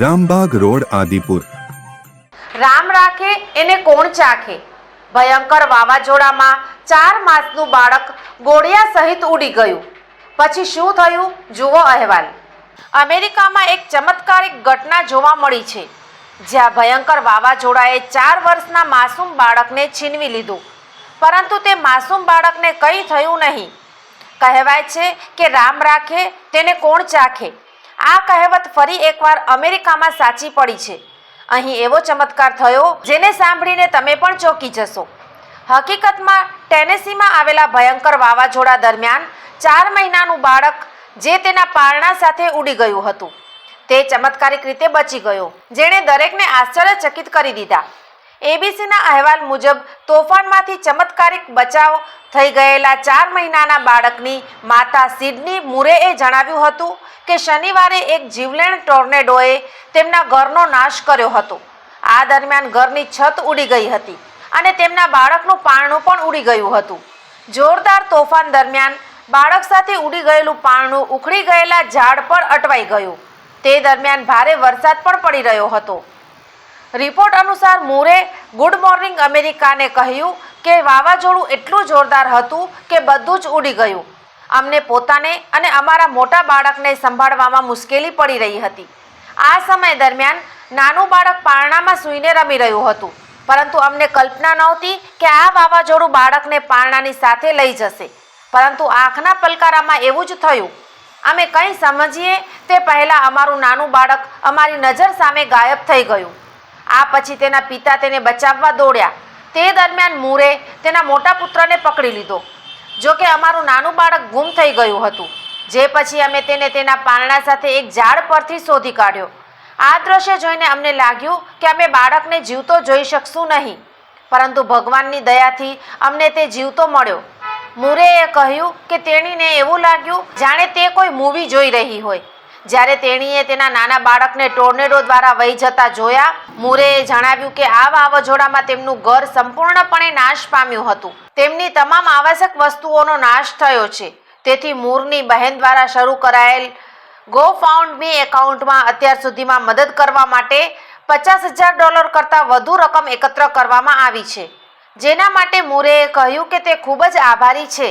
Rambaug road, Adipur. Ram રાખે, એને કોણ ચાખે? ભયંકર વાવાઝોડામાં ચાર માસનું બાળક ગોળિયા સહિત ઉડી ગયું. પછી શું થયું? જુઓ અહેવાલ. અમેરિકામાં એક ચમત્કારિક ઘટના જોવા મળી છે. જ્યાં ભયંકર વાવાઝોડાએ ચાર વર્ષના માસૂમ બાળકને છીનવી લીધું. પરંતુ તે માસૂમ બાળકને કંઈ થયું નહીં. કહેવાય છે કે રામ રાખે, તેને કોણ ચાખે? આ કહેવત ફરી એકવાર અમેરિકામાં સાચી પડી છે. અહીં એવો ચમત્કાર થયો, જેને સાંભળીને તમે પણ ચોંકી જશો. હકીકતમાં, ટેનેસીમાં આવેલા ભયંકર વાવાઝોડા દરમિયાન ચાર મહિનાનું બાળક જે તેના પારણા સાથે ઉડી ગયું હતું. તે ચમત્કારિક રીતે બચી ગયો, જેણે દરેકને આશ્ચર્યચકિત કરી દીધા. એબીસીના અહેવાલ મુજબ તોફાનમાંથી ચમત્કારિક બચાવ થઈ ગયેલા ચાર મહિનાના બાળકની માતા સિડની મુરેએ જણાવ્યું હતું કે શનિવારે એક જીવલેણ ટોર્નેડોએ તેમના ઘરનો નાશ કર્યો હતો. આ દરમિયાન ઘરની છત ઉડી ગઈ હતી અને તેમના બાળકનું પારણું પણ ઉડી ગયું હતું. જોરદાર તોફાન દરમિયાન બાળક સાથે ઉડી ગયેલું પારણું ઉખડી ગયેલા ઝાડ પર અટવાઈ ગયું. તે દરમિયાન ભારે વરસાદ પણ પડી રહ્યો હતો. રિપોર્ટ અનુસાર મૂરે ગુડ મોર્નિંગ અમેરિકાને કહ્યું કે વાવાઝોડું એટલું જોરદાર હતું કે બધું જ ઉડી ગયું. અમને પોતાને અને અમારા મોટા બાળકને સંભાળવામાં મુશ્કેલી પડી રહી હતી. આ સમય દરમિયાન નાનું બાળક પારણામાં સૂઈને રમી રહ્યું હતું. પરંતુ અમને કલ્પના નહોતી કે આ વાવાઝોડું બાળકને પારણાની સાથે લઈ જશે. પરંતુ આંખના પલકારામાં એવું જ થયું. અમે કંઈ સમજીએ તે પહેલાં અમારું નાનું બાળક અમારી નજર સામે ગાયબ થઈ ગયું. આ પછી તેના પિતા તેને બચાવવા દોડ્યા. તે દરમિયાન મૂરે તેના મોટા પુત્રને પકડી લીધો. જો કે અમારું નાનું બાળક ગુમ થઈ ગયું હતું. જે પછી અમે તેને તેના પારણા સાથે એક ઝાડ પરથી શોધી કાઢ્યો. આ દ્રશ્ય જોઈને અમને લાગ્યું કે અમે બાળકને જીવતો જોઈ શકશું નહીં. પરંતુ ભગવાનની દયાથી અમને તે જીવતો મળ્યો. મુરેએ કહ્યું કે તેણીને એવું લાગ્યું, જાણે તે કોઈ મૂવી જોઈ રહી હોય. જ્યારે તેણીએ તેના નાના બાળકને ટોર્નેડો દ્વારા વહી જતા જોયા, મુરેએ જણાવ્યું કે આ વાવાઝોડામાં તેમનું ઘર સંપૂર્ણપણે નાશ પામ્યું હતું. તેમની તમામ આવશ્યક વસ્તુઓનો નાશ થયો છે. તેથી મૂરની બહેન દ્વારા શરૂ કરાયેલ ગો ફાઉન્ડ મી એકાઉન્ટમાં અત્યાર સુધીમાં મદદ કરવા માટે પચાસ હજાર ડોલર કરતાં વધુ રકમ એકત્ર કરવામાં આવી છે. જેના માટે મુરેએ કહ્યું કે તે ખૂબ જ આભારી છે.